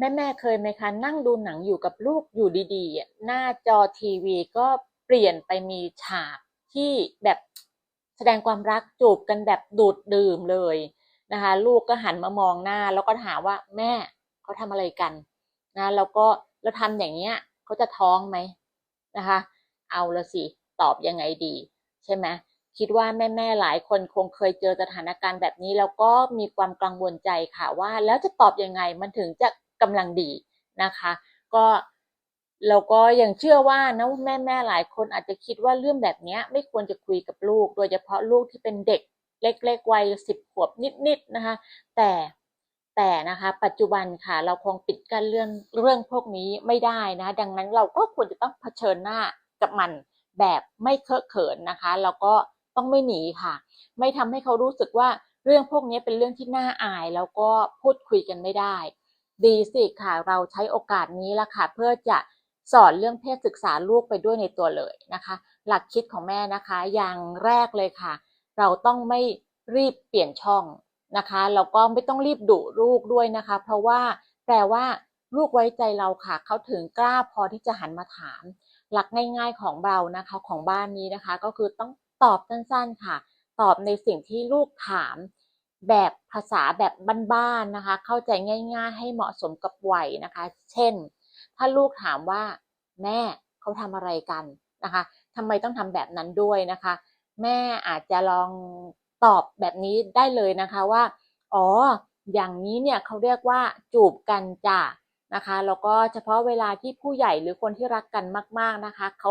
แม่แม่ๆเคยไหมคะ นั่งดูหนังอยู่กับลูกอยู่ดีๆ หน้าจอทีวีก็เปลี่ยนไปมีฉากที่แบบแสดงความรักจูบกันแบบดูดดื่มเลยนะคะ ลูกก็หันมามองหน้า แล้วก็ถามว่าแม่เขาทำอะไรกันนะแล้วก็แล้วทำอย่างเงี้ยเขาจะท้องไหมนะคะ เอาละสิตอบยังไงดี ใช่ไหมคิดว่าแม่ๆหลายคนคงเคยเจอสถานการณ์แบบนี้ แล้วก็มีความกังวลใจค่ะว่า แล้วจะตอบยังไงมันถึงจะ กำลังดีนะคะ ก็เราก็ยังเชื่อว่านะแม่แม่หลายคนอาจจะคิดว่าเรื่องแบบนี้ไม่ควรจะคุยกับลูก โดยเฉพาะลูกที่เป็นเด็กเล็กๆวัยสิบขวบนิดๆนะคะ แต่แต่นะคะ ปัจจุบันค่ะเราคงปิดกั้นเรื่องเรื่องพวกนี้ไม่ได้นะ ดังนั้นเราก็ควรจะต้องเผชิญหน้ากับมันแบบไม่เคอะเขินนะคะแล้วก็ต้องไม่หนีค่ะ ไม่ทำให้เขารู้สึกว่าเรื่องพวกนี้เป็นเรื่องที่น่าอาย แล้วก็พูดคุยกันไม่ได้ ดีสิค่ะ เราใช้โอกาสนี้ละค่ะ เพื่อจะสอนเรื่องเพศศึกษาลูกไปด้วยในตัวเลยนะคะ หลักคิดของแม่นะคะ อย่างแรกเลยค่ะ เราต้องไม่รีบเปลี่ยนช่องนะคะแล้วก็ไม่ต้องรีบดุลูกด้วยนะคะ เพราะว่าแปลว่าลูกไว้ใจเราค่ะ เขาถึงกล้าพอที่จะหันมาถาม หลักง่ายๆของเรานะคะของบ้านนี้นะคะ ก็คือต้องตอบสั้นๆค่ะ ตอบในสิ่งที่ลูกถาม แบบภาษาแบบบ้านๆนะคะ เข้าใจง่ายๆ ให้เหมาะสมกับวัยนะคะ เช่น ถ้าลูกถามว่า แม่เขาทำอะไรกันนะคะทำไมต้องทำแบบนั้นด้วยนะคะ แม่อาจจะลองตอบแบบนี้ได้เลยนะคะว่า อ๋อ อย่างนี้เนี่ยเขาเรียกว่าจูบกันจ้ะนะคะแล้วก็เฉพาะเวลาที่ผู้ใหญ่หรือคนที่รักกันมาก ๆนะคะเขา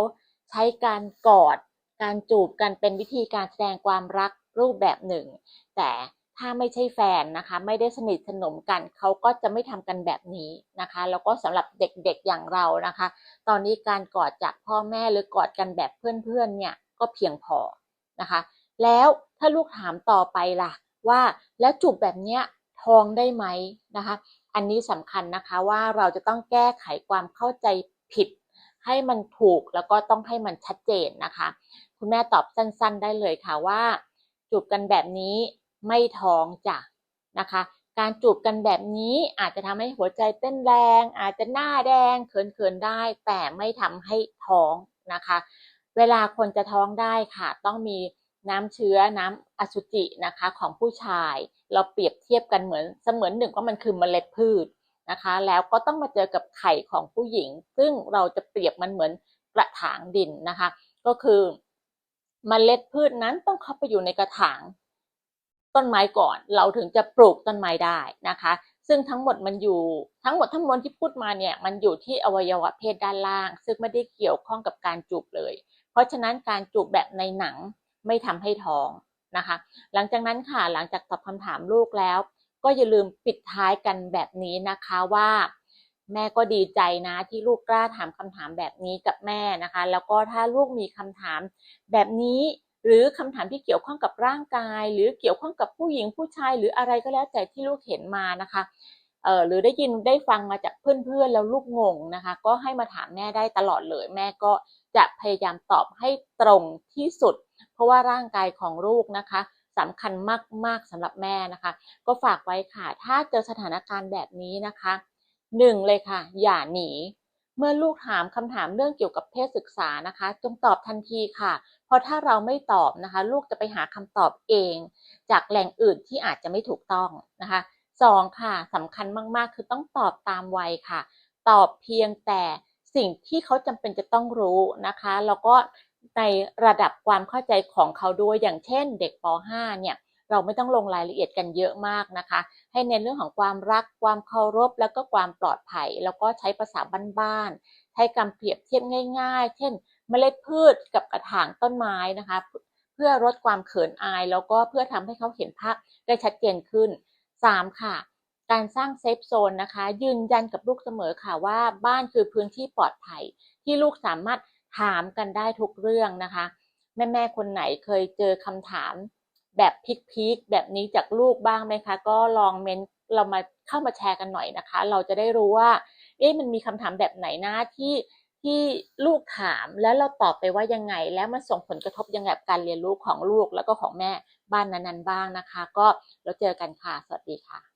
ใช้การกอด การจูบกันเป็นวิธีการแสดงความรักรูปแบบหนึ่ง แต่ ถ้าไม่ใช่แฟนนะคะ ไม่ได้สนิทสนมกันเขาก็จะไม่ทำกันแบบนี้นะคะ แล้วก็สำหรับเด็กๆอย่างเรานะคะ ตอนนี้การกอดจากพ่อแม่หรือกอดกันแบบเพื่อนๆเนี่ยก็เพียงพอนะคะ แล้วถ้าลูกถามต่อไปล่ะว่าแล้วจูบแบบเนี้ยท้องได้ไหมนะคะ อันนี้สำคัญนะคะว่าเราจะต้องแก้ไขความเข้าใจผิด ให้มันถูกแล้วก็ต้องให้มันชัดเจนนะคะ คุณแม่ตอบสั้น ๆ ได้เลยค่ะว่าจูบกันแบบนี้ ไม่ท้องจ้ะนะคะ การจูบกันแบบนี้อาจจะทำให้หัวใจเต้นแรง อาจจะหน้าแดงเขินๆได้ แต่ไม่ทำให้ท้องนะคะ เวลาคนจะท้องได้ค่ะ ต้องมีน้ำเชื้อน้ำอสุจินะคะของผู้ชาย เราเปรียบเทียบกันเหมือนเสมือนหนึ่งว่ามันคือเมล็ดพืชนะคะ แล้วก็ต้องมาเจอกับไข่ของผู้หญิง ซึ่งเราจะเปรียบมันเหมือนกระถางดินนะคะ ก็คือเมล็ดพืชนั้นต้องเข้าไปอยู่ในกระถาง ต้นไม้ก่อน เราถึงจะปลูกต้นไม้ได้นะคะ ซึ่งทั้งหมดมันอยู่ทั้งหมดทั้งมวลที่พูดมาเนี่ยมันอยู่ที่อวัยวะเพศด้านล่าง ซึ่งไม่ได้เกี่ยวข้องกับการจูบเลย เพราะฉะนั้นการจูบแบบในหนังไม่ทำให้ท้องนะคะ หลังจากนั้นค่ะหลังจากตอบคำถามลูกแล้ว ก็อย่าลืมปิดท้ายกันแบบนี้นะคะว่า แม่ก็ดีใจนะที่ลูกกล้าถามคำถามแบบนี้กับแม่นะคะ แล้วก็ถ้าลูกมีคำถามแบบนี้ หรือคำถามที่เกี่ยวข้องกับร่างกาย หรือเกี่ยวข้องกับผู้หญิงผู้ชาย หรืออะไรก็แล้วแต่ที่ลูกเห็นมานะคะเออหรือได้ยินได้ฟังมาจากเพื่อนๆแล้วลูกงงนะคะ ก็ให้มาถามแม่ได้ตลอดเลย แม่ก็จะพยายามตอบให้ตรงที่สุด เพราะว่าร่างกายของลูกนะคะสำคัญมากๆสำหรับแม่นะคะ ก็ฝากไว้ค่ะ ถ้าเจอสถานการณ์แบบนี้นะคะหนึ่งเลยค่ะ อย่าหนี เมื่อลูกถามคำถามเรื่องเกี่ยวกับเพศศึกษานะคะ จงตอบทันทีค่ะ เพราะถ้าเราไม่ตอบนะคะ ลูกจะไปหาคำตอบเอง จากแหล่งอื่นที่อาจจะไม่ถูกต้องนะคะสองค่ะสำคัญมากๆ คือต้องตอบตามวัยค่ะ ตอบเพียงแต่สิ่งที่เขาจำเป็นจะต้องรู้นะคะ แล้วก็ในระดับความเข้าใจของเขาด้วยอย่างเช่น เด็กป .5 เนี่ย เราไม่ต้องลงรายละเอียดกันเยอะมากนะคะ ให้เน้นเรื่องของความรัก ความเคารพ แล้วก็ความปลอดภัย แล้วก็ใช้ภาษาบ้านๆ ใช้คำเปรียบเทียบง่ายๆ เช่น เมล็ดพืชกับกระถางต้นไม้นะคะ เพื่อลดความเขินอาย แล้วก็เพื่อทำให้เขาเห็นภาพได้ชัดเจนขึ้น 3. ค่ะ การสร้างเซฟโซนนะคะ ยืนยันกับลูกเสมอค่ะว่าบ้านคือพื้นที่ปลอดภัย ที่ลูกสามารถถามกันได้ทุกเรื่องนะคะ แม่ๆคนไหนเคยเจอคำถาม แบบพีคๆแบบนี้จากลูกบ้างไหมคะ ก็ลองเมนเรามาเข้ามาแชร์กันหน่อยนะคะ เราจะได้รู้ว่าเอ๊ะมันมีคำถามแบบไหนนะที่ที่ลูกถามแล้วเราตอบไปว่ายังไง แล้วมันส่งผลกระทบยังไงกับการเรียนรู้ของลูกแล้วก็ของแม่บ้านนั้นๆบ้างนะคะ ก็เราเจอกันค่ะ สวัสดีค่ะ